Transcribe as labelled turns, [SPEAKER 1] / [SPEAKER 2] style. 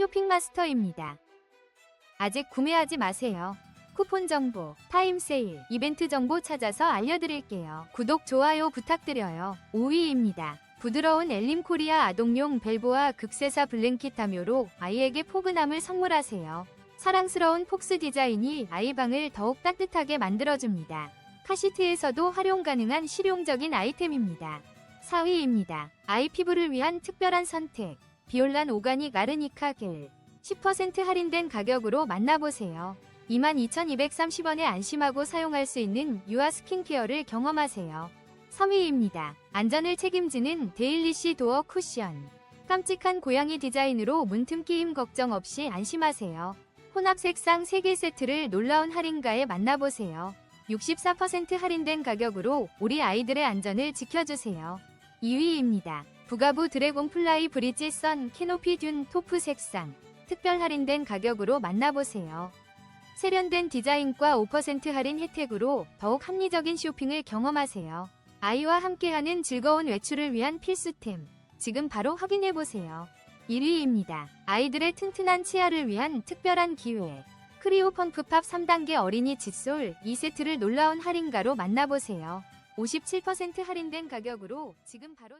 [SPEAKER 1] 쇼핑마스터입니다. 아직 구매하지 마세요. 쿠폰 정보, 타임 세일, 이벤트 정보 찾아서 알려드릴게요. 구독, 좋아요 부탁드려요. 5위입니다. 부드러운 엘림 코리아 아동용 벨보아 극세사 블랭킷 담요로 아이에게 포근함을 선물하세요. 사랑스러운 폭스 디자인이 아이 방을 더욱 따뜻하게 만들어줍니다. 카시트에서도 활용 가능한 실용적인 아이템입니다. 4위입니다. 아이 피부를 위한 특별한 선택. 비올란 오가닉 아르니카 겔. 10% 할인된 가격으로 만나보세요. 22,230원에 안심하고 사용할 수 있는 유아 스킨케어를 경험하세요. 3위입니다. 안전을 책임지는 데일리시 도어 쿠션. 깜찍한 고양이 디자인으로 문틈 끼임 걱정 없이 안심하세요. 혼합 색상 3개 세트를 놀라운 할인가에 만나보세요. 64% 할인된 가격으로 우리 아이들의 안전을 지켜주세요. 2위입니다. 부가부 드래곤 플라이 브리지 선 캐노피 듄 토프 색상. 특별 할인된 가격으로 만나보세요. 세련된 디자인과 5% 할인 혜택으로 더욱 합리적인 쇼핑을 경험하세요. 아이와 함께하는 즐거운 외출을 위한 필수템. 지금 바로 확인해보세요. 1위입니다. 아이들의 튼튼한 치아를 위한 특별한 기회. 크리오 펑프팝 3단계 어린이 칫솔 2세트를 놀라운 할인가로 만나보세요. 57% 할인된 가격으로 지금 바로